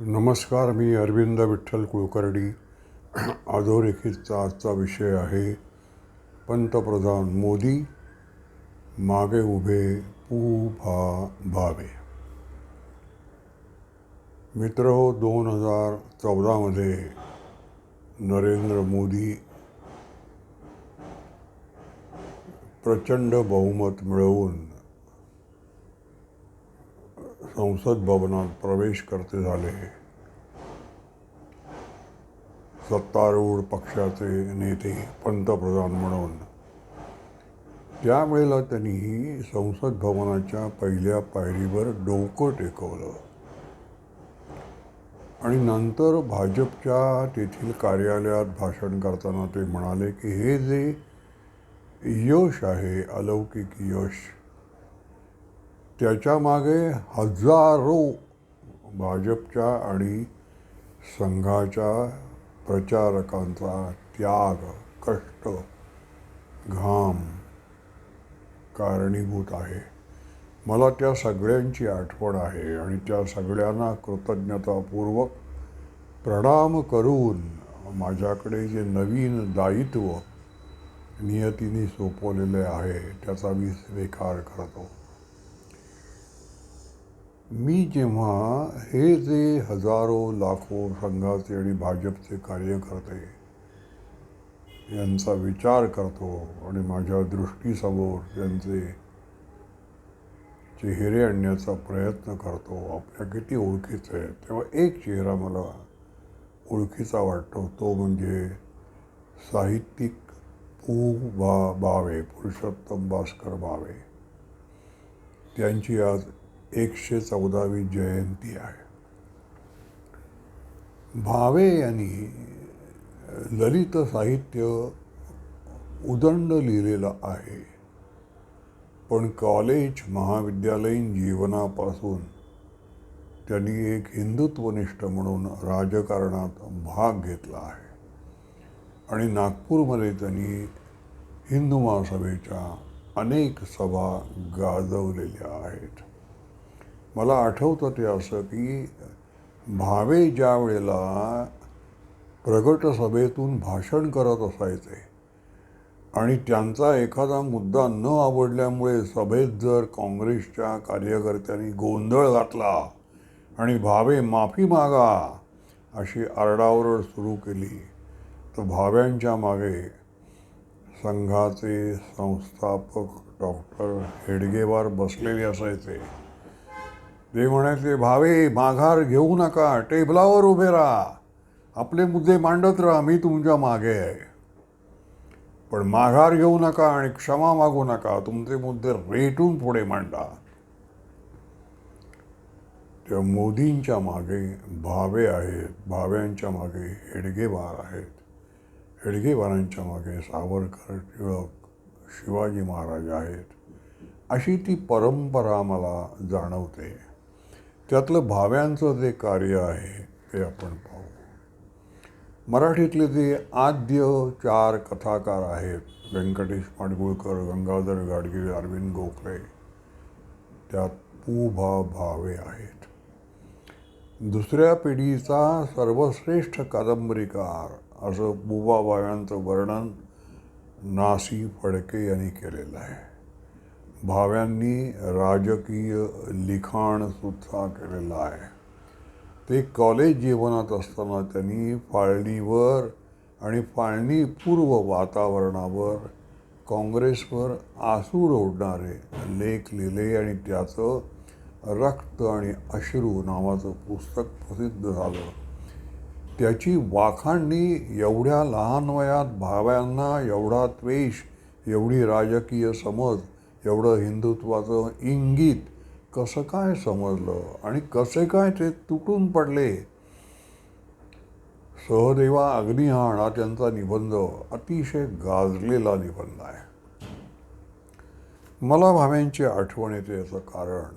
नमस्कार मी अरविंद विठ्ठल कुलकर्णी. अधोरेखितचा आजचा विषय आहे पंतप्रधान मोदी मागे उभे पू भा भावे. मित्र हो, दोन हजार चौदामध्ये नरेंद्र मोदी प्रचंड बहुमत मिळवून संसद भवनात प्रवेश करते झाले. सत्तारूढ पक्षाचे नेते पंतप्रधान म्हणून. त्यावेळेला त्यांनी संसद भवनाच्या पहिल्या पायरीवर डोकं टेकवलं. आणि नंतर भाजपच्या तेथील कार्यालयात भाषण करताना ते म्हणाले की हे जे यश आहे अलौकिक यश त्याच्यामागे हजारो भाजपच्या आणि संघाच्या प्रचारकांचा त्याग कष्ट घाम कारणीभूत आहे. मला त्या सगळ्यांची आठवण आहे आणि त्या सगळ्यांना कृतज्ञतापूर्वक प्रणाम करून माझ्याकडे जे नवीन दायित्व नियतीने सोपवलेले आहे त्याचा मी स्वीकार करतो. मी जेव्हा हे जे हजारो लाखो संघाचे आणि भाजपचे कार्यकर्ते यांचा विचार करतो आणि माझ्या दृष्टीसमोर त्यांचे चेहरे आणण्याचा प्रयत्न करतो आपल्या किती ओळखीचे आहे तेव्हा एक चेहरा मला ओळखीचा वाटतो. तो म्हणजे साहित्यिक पू. बा. बावे पुरुषोत्तम भास्कर बावे त्यांची आज एकशे चौदावी जयंती आहे. भावे यांनी ललित साहित्य उदंड लिहिलेलं आहे. पण कॉलेज महाविद्यालयीन जीवनापासून त्यांनी एक हिंदुत्वनिष्ठ म्हणून राजकारणात भाग घेतला आहे. आणि नागपूरमध्ये त्यांनी हिंदू महासभेच्या अनेक सभा गाजवलेल्या आहेत. मला आठवतं ते असं की भावे ज्या वेळेला प्रगट सभेतून भाषण करत असायचे आणि त्यांचा एखादा मुद्दा न आवडल्यामुळे सभेत जर काँग्रेसच्या कार्यकर्त्यांनी गोंधळ घातला आणि भावे माफी मागा अशी आरडाओरड सुरू केली तर भाव्यांच्या मागे संघाचे संस्थापक डॉक्टर हेडगेवार बसलेले असायचे. ते म्हणायचे भावे माघार घेऊ नका टेबलावर उभे राहा. आपले मुद्दे मांडत राहा मी तुमच्या मागे आहे. पण माघार घेऊ नका आणि क्षमा मागू नका तुमचे मुद्दे रेटून पुढे मांडा. त्या मोदींच्या मागे भावे आहेत भाव्यांच्या मागे हेडगेवार आहेत. हेडगेवारांच्या मागे सावरकर टिळक शिवाजी महाराज आहेत. अशी ती परंपरा मला जाणवते. त्यातलं भाव्यांचं जे कार्य आहे ते आपण पाहू. मराठीतले जे आद्य चार कथाकार आहेत व्यंकटेश माडगुळकर गंगाधर गाडगीळ अरविंद गोखले त्यात पू भा भावे आहेत. दुसऱ्या पिढीचा सर्वश्रेष्ठ कादंबरीकार असं बुबा भाव्यांचं वर्णन नासी फडके यांनी केलेलं आहे. भाव्यांनी राजकीय लिखाणसुद्धा केलेलं आहे. ते कॉलेज जीवनात असताना त्यांनी फाळणीवर आणि फाळणीपूर्व वातावरणावर काँग्रेसवर आसूड ओढणारे लेख लिहिले आणि त्याचं रक्त आणि अश्रू नावाचं पुस्तक प्रसिद्ध झालं. त्याची वाखाणणी एवढ्या लहान वयात भाव्यांना एवढा द्वेष एवढी राजकीय समज एवढं हिंदुत्वाचं इंगित कसं काय समजलं आणि कसे काय ते तुटून पडले? सहदेवा अग्निहाण हा त्यांचा निबंध अतिशय गाजलेला निबंध आहे. मला भाव्यांची आठवण येते याचं कारण.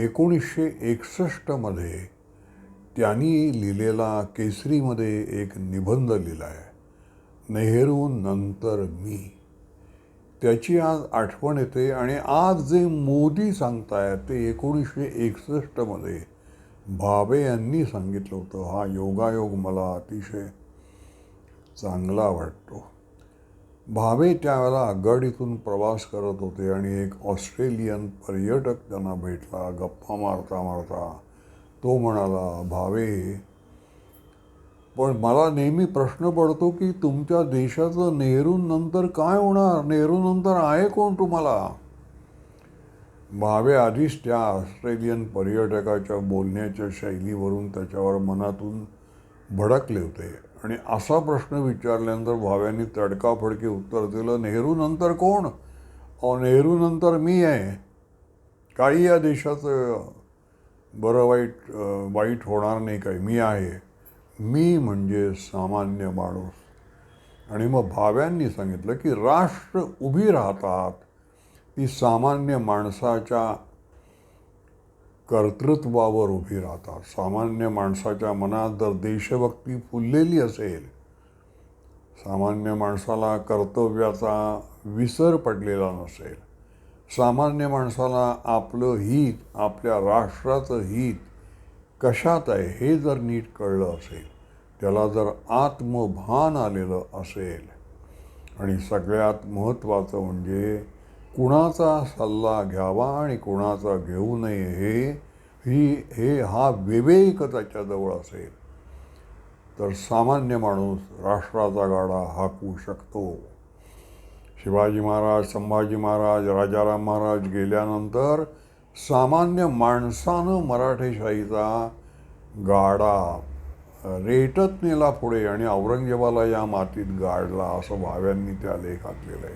एकोणीसशे एकसष्टमध्ये त्यांनी लिहिलेला केसरीमध्ये एक निबंध लिहिला आहे नेहरू नंतर मी. त्याची आज आठवण येते आणि आज जे मोदी सांगतायत ते एकोणीसशे एकसष्टमध्ये भावे यांनी सांगितलं होतं. हा योगायोग मला अतिशय चांगला वाटतो. भावे त्यावेळेला आघाडीतून प्रवास करत होते आणि एक ऑस्ट्रेलियन पर्यटक त्यांना भेटला गप्पा मारता मारता. तो म्हणाला भावे पण मला नेहमी प्रश्न पडतो की तुमच्या देशाचं नेहरूंनंतर काय होणार? नेहरूनंतर आहे कोण तुम्हाला? भावे आधीच त्या ऑस्ट्रेलियन पर्यटकाच्या बोलण्याच्या शैलीवरून त्याच्यावर मनातून भडकले होते. आणि असा प्रश्न विचारल्यानंतर भाव्यांनी तडकाफडकी उत्तर दिलं नेहरू नंतर कोण? अहो नेहरू नंतर मी आहे. काही या देशाचं बरं वाईट वाईट होणार नाही काही. मी आहे. मी म्हणजे सामान्य माणूस. आणि मग भाव्यांनी सांगितलं की राष्ट्र उभी राहतात. ती सामान्य माणसाच्या कर्तृत्वावर उभी राहतात. सामान्य माणसाच्या मनात जर देशभक्ती फुललेली असेल सामान्य माणसाला कर्तव्याचा विसर पडलेला नसेल सामान्य माणसाला आपलं हित आपल्या राष्ट्राचं हित कशात आहे हे जर नीट कळलं असेल त्याला जर आत्मभान आलेलं असेल आणि सगळ्यात महत्त्वाचं म्हणजे कुणाचा सल्ला घ्यावा आणि कुणाचा घेऊ नये हे ही हे हा विवेक त्याच्याजवळ असेल तर सामान्य माणूस राष्ट्राचा गाडा हाकू शकतो. शिवाजी महाराज संभाजी महाराज राजाराम महाराज गेल्यानंतर सामान्य माणसानं मराठेशाहीचा गाडा रेटत नेला पुढे आणि औरंगजेबाला या मातीत गाडला असं भाव्यांनी त्या लेखात आहे.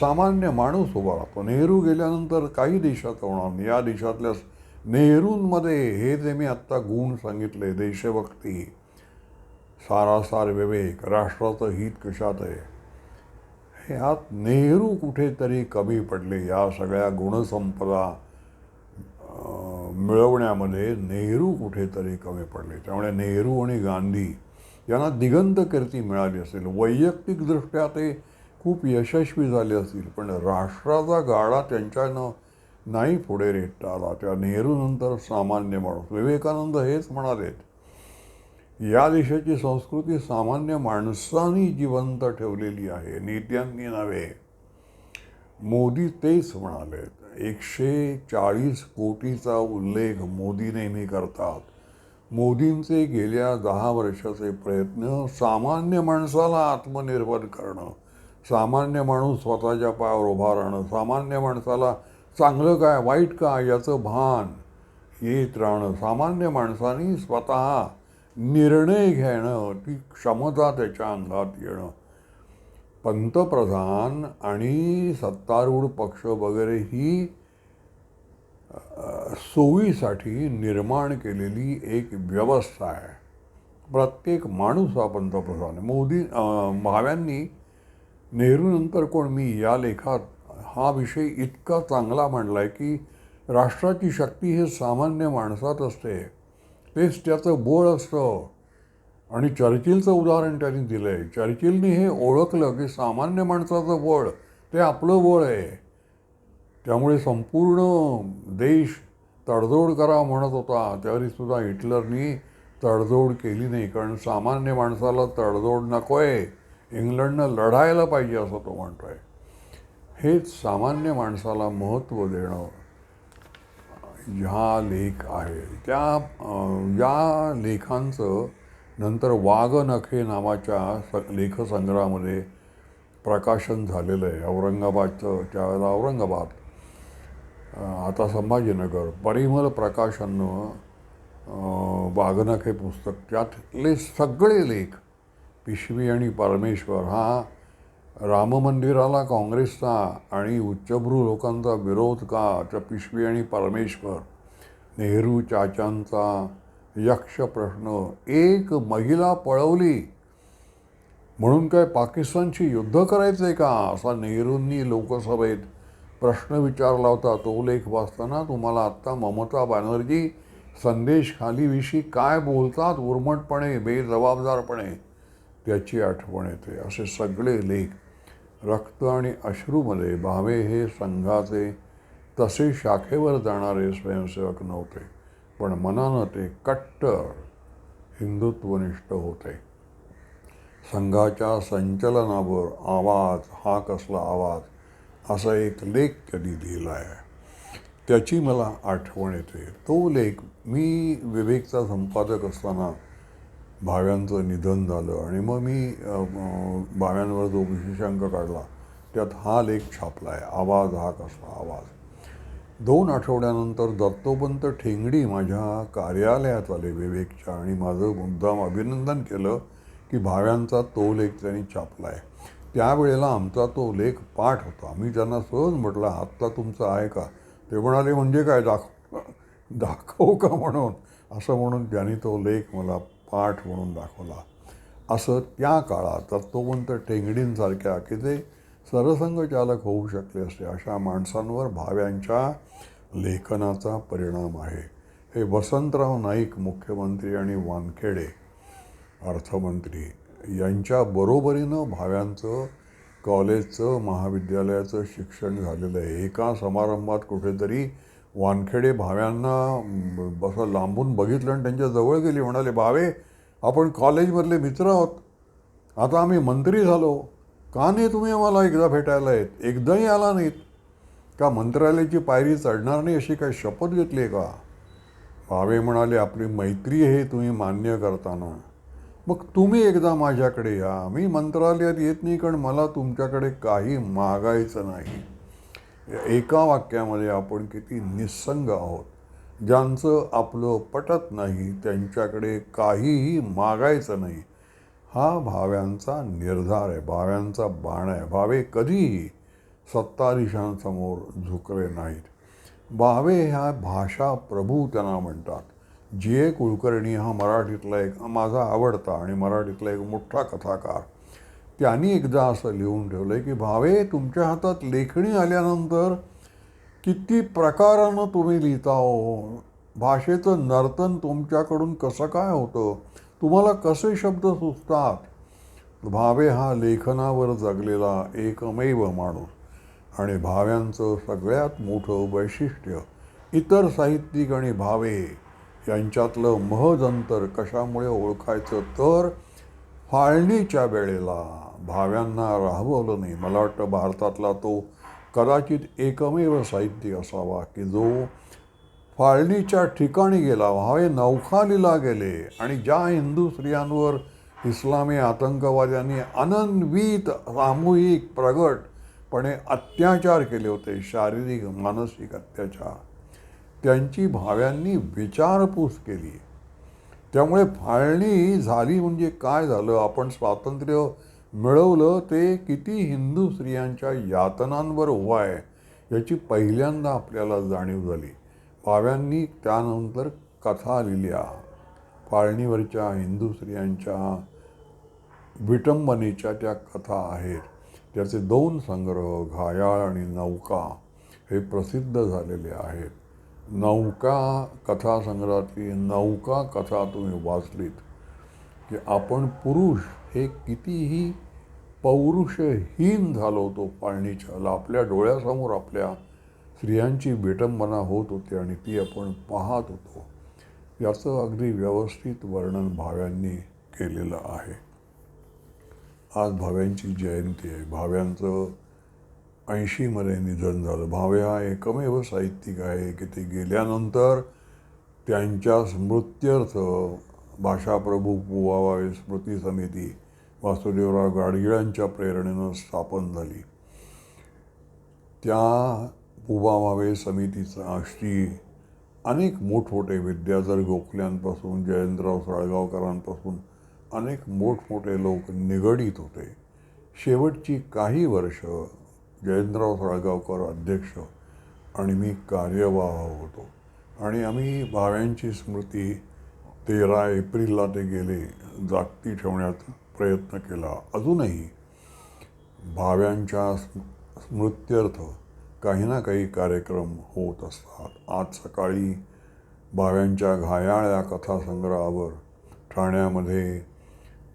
सामान्य माणूस उभा राहतो. नेहरू गेल्यानंतर काही देशात होणार नाही. या देशातल्या नेहरूंमध्ये हे जे मी आत्ता गुण सांगितले देशभक्ती सारासार विवेक राष्ट्राचं हित कशात आहे? ह्यात नेहरू कुठेतरी कमी पडले. या सगळ्या गुणसंपदा मिळवण्यामध्ये नेहरू कुठेतरी कमी पडले. त्यामुळे नेहरू आणि गांधी यांना दिगंत कीर्ती मिळाली असेल. वैयक्तिकदृष्ट्या ते खूप यशस्वी झाले असतील पण राष्ट्राचा गाळा त्यांच्यानं नाही पुढे रेटता आला त्या नेहरूनंतर सामान्य माणूस. विवेकानंद हेच म्हणालेत या देशाची संस्कृती सामान्य माणसांनी जिवंत ठेवलेली आहे. नेत्यांनी नव्हे. मोदी तेच म्हणालेत. एकशे चाळीस कोटीचा उल्लेख मोदी नेहमी करतात. मोदींचे गेल्या दहा वर्षाचे प्रयत्न सामान्य माणसाला आत्मनिर्भर करणं सामान्य माणूस स्वतःच्या पायावर उभा राहणं सामान्य माणसाला चांगलं काय वाईट काय याचं भान येत राहणं सामान्य माणसाने स्वतः निर्णय घेणं ती क्षमता त्याच्या अंगात येणं. पंतप्रधान आणि सत्तारूढ पक्ष वगैरे ही सोयीसाठी निर्माण केलेली एक व्यवस्था आहे. प्रत्येक माणूस हा पंतप्रधान आहे. मोदी भाव्यांनी नेहरूनंतर कोण? मी या लेखात हा विषय इतका चांगला मांडला आहे की राष्ट्राची शक्ती हे सामान्य माणसात असते. तेच त्याचं बोळ असतं. आणि चर्चिलचं उदाहरण त्यांनी दिलं आहे चर्चिलनी हे ओळखलं की सामान्य माणसाचं वळ ते आपलं वळ आहे. त्यामुळे संपूर्ण देश तडजोड करा म्हणत होता. त्यावेळीसुद्धा हिटलरनी तडजोड केली नाही. कारण सामान्य माणसाला तडजोड नको आहे इंग्लंडनं लढायला पाहिजे असं तो म्हणतो आहे हेच सामान्य माणसाला महत्त्व देणं ह्या लेख आहे. त्या या लेखांचं नंतर वाघनखे नावाच्या स लेखसंग्रहामध्ये प्रकाशन झालेलं आहे. औरंगाबादचं त्यावेळेला औरंगाबाद आता संभाजीनगर परिमल प्रकाशननं वाघनखे पुस्तक त्यातले सगळे लेख पिशवी आणि परमेश्वर हा राम मंदिराला काँग्रेसचा आणि उच्चभ्रू लोकांचा विरोध का? त्या पिशवी आणि परमेश्वर नेहरू चाचांचा यक्ष प्रश्न एक महिला पळवली. म्हणून काय पाकिस्तानशी युद्ध करायचं आहे का? असा नेहरूंनी लोकसभेत प्रश्न विचारला होता. तो लेख वाचताना तुम्हाला आत्ता ममता बॅनर्जी संदेश खालीविषयी काय बोलतात? उर्मटपणे बेजबाबदारपणे त्याची आठवण येते. असे सगळे लेख रक्त आणि अश्रूमध्ये. भावे हे संघाचे तसे शाखेवर जाणारे स्वयंसेवक नव्हते. पण मनानं ते कट्टर हिंदुत्वनिष्ठ होते. संघाच्या संचलनावर आवाज हा कसला आवाज असा एक लेख त्यांनी लिहिला आहे त्याची मला आठवण येते. तो लेख मी विवेकचा संपादक असताना भाव्यांचं निधन झालं आणि मग मी भाव्यांवर जो विशेषांक काढला त्यात हा लेख छापला आहे आवाज हा कसला आवाज. दोन आठवड्यानंतर दत्तोपंत ठेंगडी माझ्या कार्यालयात आले विवेकच्या आणि माझं मुद्दाम अभिनंदन केलं की भाव्यांचा तो लेख त्यांनी छापला आहे त्यावेळेला आमचा तो लेख पाठ होता. मी त्यांना सहज म्हटलं आत्ता तुमचं आहे का? ते म्हणाले म्हणजे काय दाखव दाखवू का म्हणून? असं म्हणून त्यांनी तो लेख मला पाठ म्हणून दाखवला. असं त्या काळात दत्तोपंत टेंगडींसारख्या की ते सरसंघचालक होऊ शकले असते. अशा माणसांवर भाव्यांच्या लेखनाचा परिणाम आहे. हे वसंतराव नाईक मुख्यमंत्री आणि वानखेडे अर्थमंत्री यांच्या बरोबरीनं भाव्यांचं कॉलेजचं महाविद्यालयाचं शिक्षण झालेलं आहे. एका समारंभात कुठेतरी वानखेडे भाव्यांना असं लांबून बघितलं आणि त्यांच्या जवळ गेली. म्हणाले भावे आपण कॉलेजमधले मित्र आहोत. आता आम्ही मंत्री झालो. का नाही तुम्ही आम्हाला एकदा भेटायला येत? एकदाही आला नाहीत. का मंत्रालयाची पायरी चढणार नाही अशी काही शपथ घेतली आहे का? भावे म्हणाले आपली मैत्री हे तुम्ही मान्य करताना. मग तुम्ही एकदा माझ्याकडे या. मी मंत्रालयात येत नाही कारण मला तुमच्याकडे काही मागायचं नाही. एका वाक्यामध्ये आपण किती निस्संग आहोत. ज्यांचं आपलं पटत नाही त्यांच्याकडे काहीही मागायचं नाही. हा भाव्यांचा निर्धार आहे. भाव्यांचा बाण आहे. भावे कधीही सत्ताधीशांसमोर झुकले नाहीत. भावे ह्या भाषा प्रभू त्यांना म्हणतात. जी ए कुलकर्णी हा मराठीतला एक माझा आवडता आणि मराठीतला एक मोठा कथाकार. त्यांनी एकदा असं लिहून ठेवलं आहे की भावे तुमच्या हातात लेखणी आल्यानंतर किती प्रकारानं तुम्ही लिहिता हो? भाषेचं नर्तन तुमच्याकडून कसं काय होतं? तुम्हाला कसे शब्द सुचतात? भावे हा लेखनावर जगलेला एकमेव माणूस आणि भाव्यांचं सगळ्यात मोठं वैशिष्ट्य इतर साहित्यिक आणि भावे यांच्यातलं महजंतर कशामुळे ओळखायचं तर फाळणीच्या वेळेला. भाव्यांना राहवलं नाही. मला वाटतं भारतातला तो कदाचित एकमेव साहित्यिक असावा की जो फाळणीच्या ठिकाणी गेला. भावे नौखालीला गेले आणि ज्या हिंदू स्त्रियांवर इस्लामी आतंकवाद्यांनी अनन्वित सामूहिक प्रगटपणे अत्याचार केले होते शारीरिक मानसिक अत्याचार त्यांची भाव्यांनी विचारपूस केली. त्यामुळे फाळणी झाली म्हणजे काय झालं? आपण स्वातंत्र्य मिळवलं ते किती हिंदू स्त्रियांच्या यातनांवर उभा आहे याची पहिल्यांदा आपल्याला जाणीव झाली. पाव्यांनी त्यानंतर कथा लिहिल्या. पाळणीवरच्या हिंदू स्त्रियांच्या विटंबनेच्या त्या कथा आहेत. त्याचे दोन संग्रह घायाळ आणि नौका हे प्रसिद्ध झालेले आहेत. नौका कथा संग्रहातली नौका कथा तुम्ही वाचलीत की आपण पुरुष हे कितीही पौरुषहीन झालो होतो पाळणीच्या आपल्या डोळ्यासमोर आपल्या स्त्रियांची विटंबना होत होती आणि ती आपण पाहत होतो. याचं अगदी व्यवस्थित वर्णन भाव्यांनी केलेलं आहे. आज भाव्यांची जयंती आहे. भाव्यांचं ऐंशीमध्ये निधन झालं. भाव्या एकमेव साहित्यिक आहे की ते गेल्यानंतर त्यांच्या स्मृत्यर्थ भाषाप्रभू पुवावे स्मृती समिती वासुदेवराव गाडगिळांच्या प्रेरणेनं स्थापन झाली. त्या उबामावे समितीचा आष्टी. अनेक मोठमोठे विद्याधर गोखल्यांपासून जयंतराव साळगावकरांपासून अनेक मोठमोठे लोक निगडीत होते. शेवटची काही वर्ष जयंतराव साळगावकर अध्यक्ष आणि मी कार्यवाह होतो. आणि आम्ही भाव्यांची स्मृती तेरा एप्रिलला ते गेले जागती ठेवण्याचा प्रयत्न केला. अजूनही भाव्यांच्या स्म- स्मृत्यर्थ काही ना काही कार्यक्रम होत असतात. आज सकाळी भाव्यांच्या घायाळ या कथासंग्रहावर ठाण्यामध्ये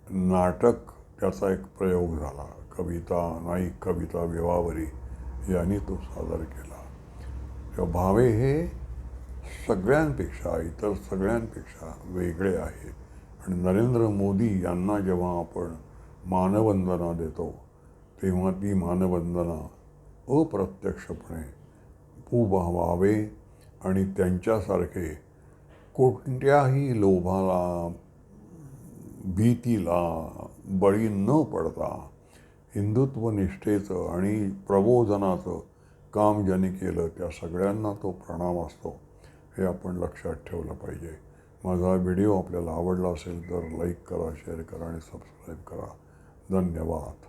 नाटक त्याचा एक प्रयोग झाला. कविता नाईक कविता विवावरी यांनी तो सादर केला. तेव्हा भावे हे सगळ्यांपेक्षा इतर सगळ्यांपेक्षा वेगळे आहेत. आणि नरेंद्र मोदी यांना जेव्हा आपण मानवंदना देतो तेव्हा ती मानवंदना अप्रत्यक्षपणे व्हावे आणि त्यांच्यासारखे कोणत्याही लोभाला भीतीला बळी न पडता हिंदुत्व निष्ठेचं आणि प्रबोधनाचं काम ज्यांनी केलं त्या सगळ्यांना तो प्रणाम असतो हे आपण लक्षात ठेवलं पाहिजे. माझा व्हिडिओ आपल्याला आवडला असेल तर लाईक करा शेअर करा आणि सबस्क्राईब करा. धन्यवाद.